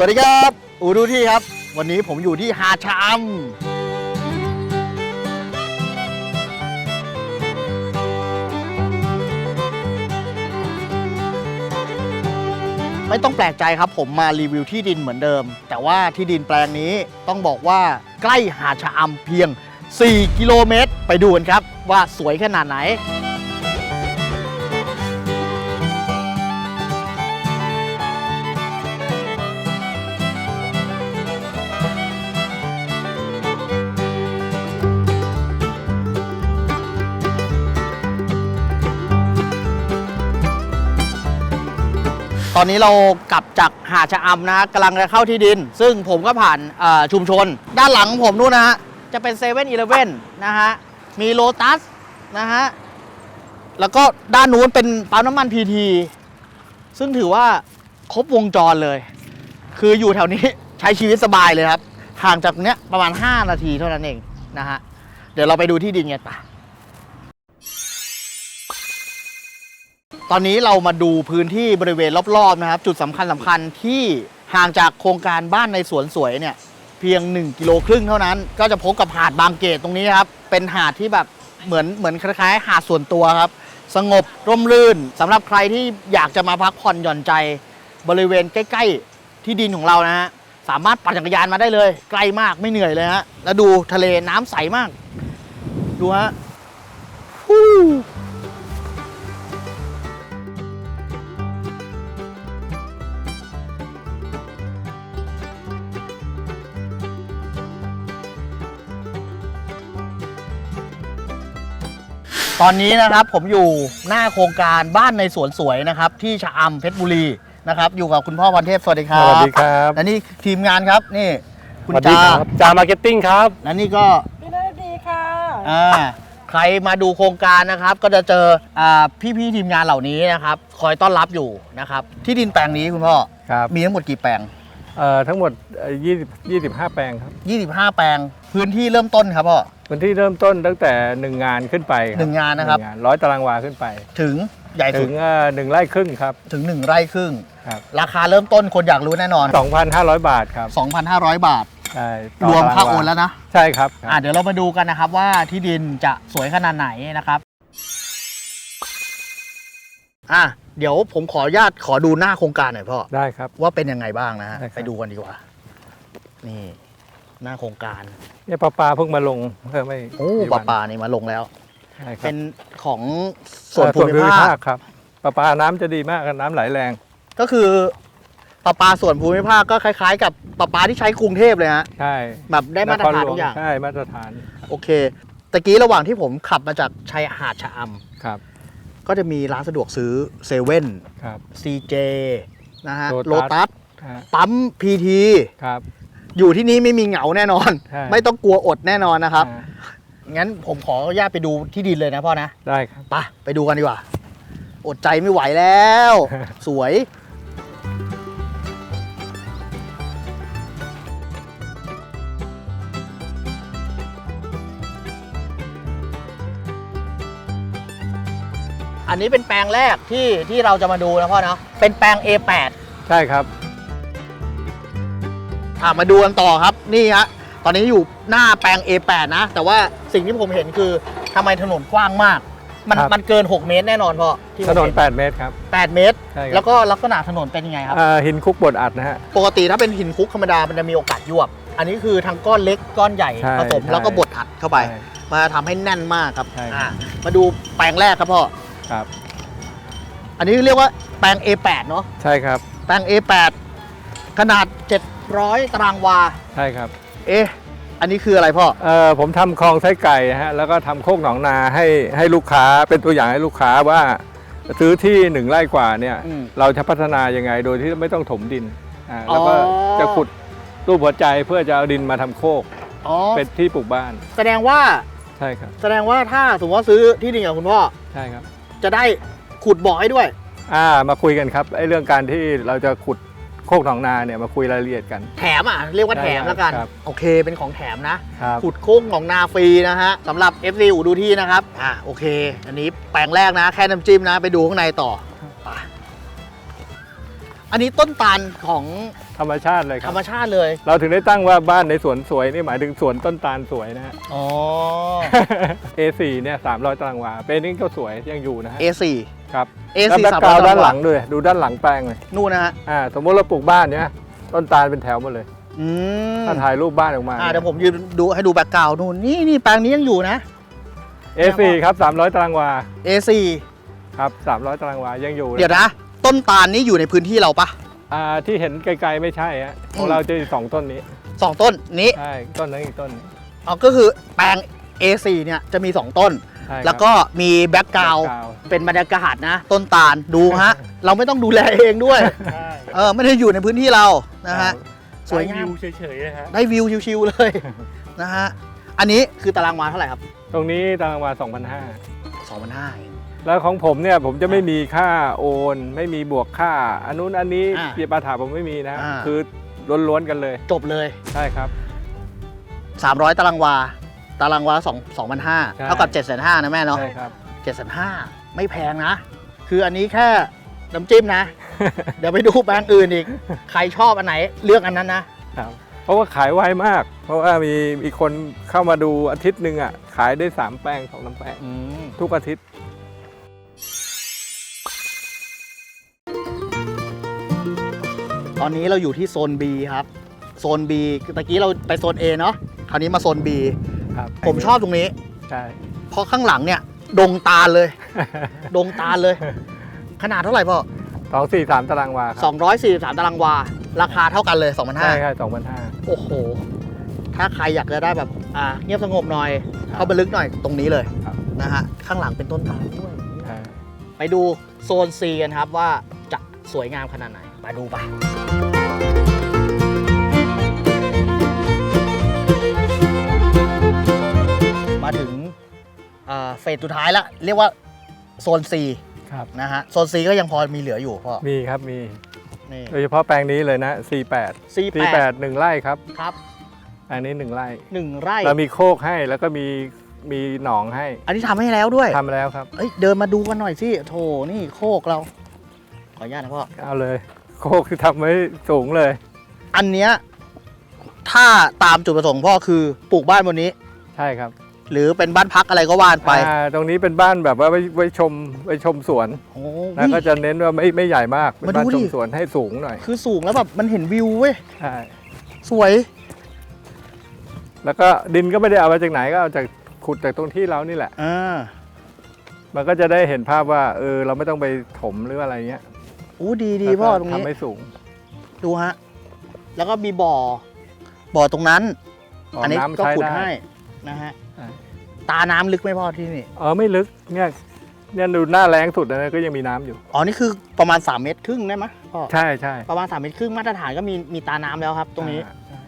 สวัสดีครับ อูดูที่ครับ วันนี้ผมอยู่ที่หาดชะอำไม่ต้องแปลกใจครับผมมารีวิวที่ดินเหมือนเดิม แต่ว่าที่ดินแปลงนี้ต้องบอกว่าใกล้หาดชะอำเพียง 4 กิโลเมตร ไปดูกันครับว่าสวยขนาดไหน ตอนนี้เรากลับจากหาดชะอำนะฮะกำลังจะเข้าที่ดิน ซึ่งผมก็ผ่านเอ่อชุมชน ด้านหลังผมนู่นนะฮะ จะเป็นเซเว่นอีเลฟเว่นนะฮะ มีโลตัสนะฮะ แล้วก็ด้านนู้นเป็นปั๊มน้ำมันพีทีซึ่งถือว่าครบวงจรเลย คืออยู่แถวนี้ ใช้ชีวิตสบายเลยครับห่างจากเนี้ยประมาณ 5 นาทีเท่านั้นเองนะฮะ เดี๋ยวเราไปดูที่ดินกันปะ ตอนนี้เรามาดูพื้นที่บริเวณรอบๆนะครับ จุดสำคัญสำคัญที่ห่างจากโครงการบ้านในสวนสวยเนี่ยเพียง 1 กิโลครึ่งเท่านั้น ก็จะพบกับหาดบางเกตตรงนี้ครับ เป็นหาดที่แบบเหมือนเหมือนคล้ายๆ หาดส่วนตัวครับ สงบร่มรื่นสำหรับใครที่อยากจะมาพักผ่อนหย่อนใจ บริเวณใกล้ ๆ ที่ดินของเรานะฮะสามารถปั่นจักรยานมาได้เลยใกล้มากไม่เหนื่อยเลยฮะแล้วดูทะเลน้ำใสมาก ดูฮะ ตอนนี้นะครับผมอยู่หน้าโครงการบ้านในสวนสวยนะครับที่ชะอำเพชรบุรีนะครับอยู่กับคุณพ่อพันเทพสวัสดีคสรับวัสดีครับและนี่ทีมงานครับนี่คุณสวัสดีจาครับจามาร์เก็ตติ้งครับและนี่ก็พี่นาดีค่ะอ่าใครมาดูโครงการนะครับ ก็จะเจออ่าพี่ๆทีมงานเหล่านี้นะครับ คอยต้อนรับอยู่นะครับ ที่ดินแปลงนี้คุณพ่อครับมีทั้งหมดกี่แปลง เอ่อทั้งหมดเอ่อ20 25 แปลงครับ25 แปลงพื้นที่เริ่มต้นครับพ่อ พื้นที่เริ่มต้นตั้งแต่ 1 งานขึ้นไปครัหนึ่งงานนะครับ หงร้อยตารางวาขึ้นไป ถึงใหญ่สุถึดงเอ่อหนึ่งไร่ครึ่งครับถึง 1 ไร่ครึ่ง ครับ ราคาเริ่มต้นคนอยากรู้แน่นอน 2,500 บาทครับ2,500 บาท ใช่รวมค่าโอนแล้วนะ ใช่ครับ อะเดี๋ยวเรามาดูกันนะครับว่าที่ดินจะสวยขนาดไหนนะครับ อะเดี๋ยวผมขออนุญาตขอดูหน้าโครงการหน่อยพ่อ ได้ครับ ว่าเป็นยังไงบ้างนะฮะได้ครับ ไปดูกันดีกว่า นี่ หน้าโครงการ เนี่ยปลาปลาเพิ่งมาลงเพิ่มไม่โอ้กี่ปวัลานปานี่มาลงแล้ว ใช่ครับเป็นของส่วนเอ่อภูมิภาค ครับปลาปลาน้ำจะดีมากน้ำไหลแรง ก็คือปลาปาส่วนภูมิภาคก็คล้ายๆ กับปลาปาที่ใช้กรุงเทพเลยฮะใช่แบบได้มาตรฐานคหลวทุกอย่าง ใช่มาตรฐานโอเคตะกี้ระหว่างที่ผมขับมาจากชายหาดชะอำครับ ก็จะมีร้านสะดวกซื้อเซเว่นครับ CJ นะฮะ Lotus โลตัสฮะปั๊มพีทีครับ อยู่ที่นี้ไม่มีเหงาแน่นอน ใช่ ไม่ต้องกลัวอดแน่นอนนะครับ อ่างั้นผมขออนุญาตไปดูที่ดินเลยนะพ่อนะ ได้ครับ ไปไปดูกันดีกว่า อดใจไม่ไหวแล้ว สวย อันนี้เป็นแปลงแรกที่ที่เราจะมาดูนะพ่อเนาะเป็นแปลง A8 ใช่ครับ อะมาดูกันต่อครับนี่ฮะตอนนี้อยู่หน้าแปลง A8 นะ แต่ว่าสิ่งที่ผมเห็นคือทำไมถนนกว้างมาก มันครับ มันเกิน 6 เมตรแน่นอนพ่อที่ผมถนน เห็8 เมตรครับ 8 เมตร ใช่ครับ แล้วก็ลักษณะถนนเป็นยังไงครับอ่าหินคุกบดอัดนะฮะ ปกติถ้าเป็นหินคลุกธรรมดา มันจะมีโอกาสยวบ อันนี้คือทั้งก้อนเล็กก้อนใหญ่ใช่ผสมใช่ แล้วก็บดอัดเข้าไป ใช่ มาทำให้แน่นมากครับใช่ครับ อะมาดูแปลงแรกครับพ่อ ครับ อันนี้เรียกว่าแปลง A8 เนาะใช่ครับ แปลง A8 ขนาด 700 ตารางวา ใช่ครับ เอ๊ะ อันนี้คืออะไรพ่อ เอ่อผมทำคลองไส้ไก่ฮะ แล้วก็ทำโคกหนองนาให้ให้ลูกค้าเป็นตัวอย่างให้ลูกค้าว่า ซื้อที่หนึ่งไร่กว่าเนี่ย อืมเราจะพัฒนายังไงโดยที่ไม่ต้องถมดินอ่าแล้วก็อ๋อ จะขุดรูปหัวใจเพื่อจะเอาดินมาทำโคกอ๋อ เป็นที่ปลูกบ้านแสดงว่า ใช่ครับ แสดงว่าถ้าสมมติว่าซื้อที่ดินกับคุณพ่อ ใช่ครับ จะได้ขุดบ่อให้ด้วย อ่ามาคุยกันครับไอ้เรื่องการที่เราจะขุดโคกหนองนาเนี่ยมาคุยรายละเอียดกัน แถมอะเรียกว่าแถมแล้วกัน ครับ โอเคเป็นของแถมนะ ครับขุดโค้งของนาฟรีนะฮะสำหรับ FC อูดูที่นะครับ อะโอเค อันนี้แปลงแรกนะ แค่น้ำจิ้มนะ ไปดูข้างในต่อไป อันนี้ต้นตาลของธรรมชาติเลยคธรัรบ รมชาติเลยเราถึงได้ตั้งว่าบ้านในสวนสวยนี่หมายถึงสวนต้นตาลสวยนะฮะ อ๋อ A4 เนี่ย300ตารางวาเป็นนี่ก็สวยยังอยู่นะฮะ A4 ครับ A4 แล้วแบ็คสามกร้ราอวยด์ด้านตารางวาหลังด้วย ดูด้านหลังแปลงเลยนู่นนะฮะอ่าสมมติเราปลูกบ้านเนี่ยต้นตาลเป็นแถวหมดเลย อืมถ้าถ่ายรูปบ้านออกมา อ่าเดี๋ยวผมยืนดูให้ดูแบ็กกราวด์นู่นนี่นี่แปลงนี้ยังอยู่นะ A4 ครับ300 ตารางวา A4 ครับ300 ตารางวายังอยู่นะเดี๋ยวนะ ต้นตาลนี่อยู่ในพื้นที่เราปะอ่าที่เห็นไกลๆไม่ใช่ฮะของเราจะอยู่สองต้นนี้สองต้นนี้ใช่ต้นนั้นอีกต้น อ๋อก็คือแปลง A4 เนี่ยจะมี 2 ต้น ใช่ครับแล้วก็มีแบ็กกราวด์ background เป็นบรรยากาศนะ ต้นตาลดูฮะ เราไม่ต้องดูแลเองด้วย ใช่เออไม่ได้อยู่ในพื้นที่เรานะฮะ สวยงามวิวเฉยๆนะฮะได้วิวชิวๆเลย นะฮะ อันนี้คือตารางวาเท่าไหร่ครับตรงนี้ตารางวา2,500 2,500เอง แล้วของผมเนี่ยผมจะไม่มีค่าโอน ไม่มีบวกค่า อันนู้นอันนี้อ่าเปียปาถาผมไม่มีนะ อ่า คือล้วนๆกันเลยจบเลย ใช่ครับ 300 ตารางวา ตารางวา2 2,500ใช่ เท่ากับ7,500นะแม่เนาะใช่ครับ7,500ไม่แพงนะ คืออันนี้แค่น้ำจิ้มนะ เดี๋ยวไปดูแปลงอื่นอีก ใครชอบอันไหนเลือกอันนั้นนะ ครับ เพราะว่าขายไวมาก เพราะว่ามีมีคนเข้ามาดูอาทิตย์หนึ่งอะขายได้3แปลงสองน้ำแปลงอืม ทุกอาทิตย์ ตอนนี้เราอยู่ที่โซน B ครับ โซน B ตะกี้เราไปโซน A เนาะ คราวนี้มาโซน B ครับผมชอบตรงนี้ ใช่ เพราะข้างหลังเนี่ย ดงตาลเลย ดงตาลเลย ขนาดเท่าไหร่พ่อสองสี่สามตารางวาครับ243ตารางวา ราคาเท่ากันเลยใช่2,500ใช่สองพันห้าโอ้โห ถ้าใครอยากจะได้แบบอ่าเงียบสงบหน่อย เข้าไปลึกหน่อยตรงนี้เลยครับนะฮะ ข้างหลังเป็นต้นตาลด้วยใช่ไปดูโซน C กันครับว่าจะสวยงามขนาดไหน ไปดูปะมาถึงเอ่อเฟสสุดท้ายแล้วเรียกว่าโซน C ครับนะฮะโซน C ก็ยังพอมีเหลืออยู่พ่อมีครับมีนี่ โดยเฉพาะแปลงนี้เลยนะ48 C8 48หนึ่งไร่ครับครับแปลงนี้หนึ่งไร่หนึ่งไร่ เรามีโคกให้แล้วก็มีมีหนองให้อันนี้ทำให้แล้วด้วยทำแล้วครับ เอ้ยเดินมาดูกันหน่อยสิโถนี่โคกเรา ขออนุญาตนะพ่อเอาเลย โคกคือทำไว้สูงเลย อันเนี้ยถ้าตามจุดประสงค์พ่อคือปลูกบ้านบนนี้ ใช่ครับหรือเป็นบ้านพักอะไรก็ว่านไปอ่าตรงนี้เป็นบ้านแบบว่าไว้ไว้ชมไว้ชมสวนโอ้แล้วก็จะเน้นว่าไม่ไม่ใหญ่มากเป็นมาดูบ้านชดิมสวนให้สูงหน่อยคือสูงแล้วแบบมันเห็นวิวเว้ยใช่สวย แล้วก็ดินก็ไม่ได้เอามาจากไหนก็เอาจากขุดจากตรงที่เรานี่แหละ อ่า มันก็จะได้เห็นภาพว่าเออเราไม่ต้องไปถมหรืออะไรเงี้ย อู้ดีดีแล้วก็พ่อตรงนี้ทำให้สูง ดูฮะ แล้วก็มีบ่อ บ่อตรงนั้นอ๋ออันนี้น้ำก็ใช้ขุดได้ให้นะฮะใช่ตาน้ำลึกไหมพ่อที่นี่ เออไม่ลึก เนี่ยเนี่ยดูหน้าแรงสุดนะก็ยังมีน้ำอยู่ อ๋อ นี่คือประมาณ 3 เมตรครึ่งได้ไหมยพ่อ ใช่ใช่ประมาณ 3 เมตรครึ่งมาตรฐานก็มีมีตาน้ำแล้วครับ ตรงนี้อ่าใช่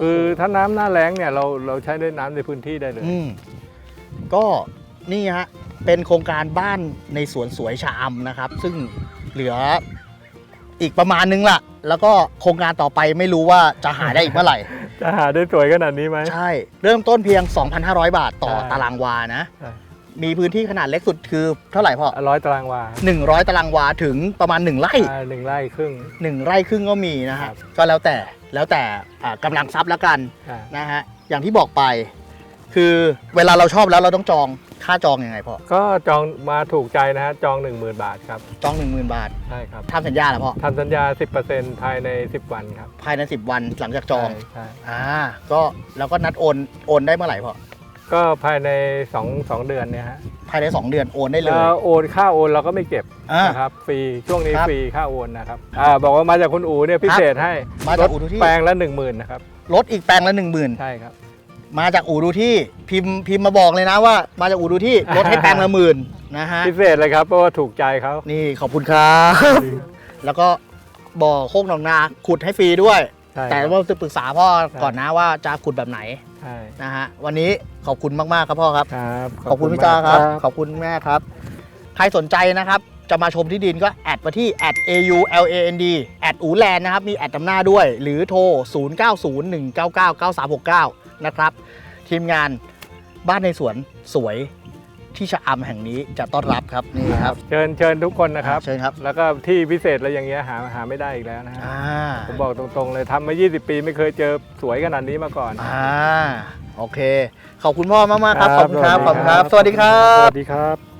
คือถ้าน้ำหน้าแรงเนี่ยเราเราใช้ได้น้ำในพื้นที่ได้เลยอืมก็นี่ฮะเป็นโครงการบ้านในสวนสวยชะอำนะครับ ซึ่ง เหลืออีกประมาณนึงล่ะแล้วก็โครงการต่อไปไม่รู้ว่าจะหาได้อีกเมื่อไหร่ จะหาได้สวยขนาดนี้ไหมใช่ เริ่มต้นเพียง 2,500 บาทต่อใช่ตารางวานะใช่มีพื้นที่ขนาดเล็กสุดคือเท่าไหร่พ่อร้อยตารางวา 100 ตารางวาถึงประมาณ 1 ไร่อ่าหนึ่งไร่ครึ่ง 1 ไร่ครึ่งก็มีนะครัฮะบก็แล้วแต่แล้วแต่อ่ากำลังทรัพย์แล้วกันอ่านะฮะอย่างที่บอกไป คือเวลาเราชอบแล้วเราต้องจอง ค่าจองอยังไงพ่อ ก็จองมาถูกใจนะฮะจอง 10,000 บาทครับจอง 10,000 บาทใช่ครับทำสัญญาเหรอพ่อ ทำสัญญา 10%ภายใน 10 วันครับภายใน 10 วันหลังจากจอง ใช่ใช่อ่า ก็แล้วก็นัดโอน โอนได้เมื่อไหร่พ่อ ก็ภายใน2 2เดือนเนี่ยฮะภายใน 2 เดือนโอนได้เลแล้ยวโอนค่าโอนเราก็ไม่เก็บอ่า นะครับฟรีช่วงนี้ครับฟรีค่าโอนนะครับอ่าบอกว่ามาจากคุณอูเนี่ยพิเศษให้มาจากอู่ดูที่ แปลงละ 10,000นะครับลดอีกแปลงละ 1 0,000 ใช่ครับ มาจากอู่ดูที่พิมพ์พิมพ์มาบอกเลยนะว่า มาจากอู่ดูที่ลดให้แปลงละหมื่นนะฮะ พิเศษเลยครับเพราะว่าถูกใจเขา นี่ขอบคุณครับ แล้วก็บ่อโคกหนองนาขุดให้ฟรีด้วย ใช่แต่ครับว่าจะปรึกษาพ่อใช่ก่อนนะว่าจะขุดแบบไหนใช่นะฮะวันนี้ขอบคุณมาก ๆ ครับพ่อครับ ครับขอบคุณพี่จ้าครับมกขอบคุณแม่ครับ ใครสนใจนะครับ จะมาชมที่ดินก็แอดมาที่ @auland แอดอูแลนนะครับ มีแอดตำหน้าด้วย หรือโทร 0901999369 นะครับ ทีมงานบ้านในสวนสวยที่ชะอำแห่งนี้จะต้อนรับครับนี่ครับเชิญเชิญทุกคนนะครับ เชิญครับ แล้วก็ที่พิเศษอะไรอย่างเงี้ยหาหาไม่ได้อีกแล้วนะฮะอ่าผมบอกตรงๆเลยทำมา 20 ปีไม่เคยเจอสวยขนาดนี้มาก่อน อ่าโอเค ขอบคุณพ่อมากๆครับขอบคุณครับขอบคุณครับสสวัวัสสดีดีคครัรับสวัสดีครับ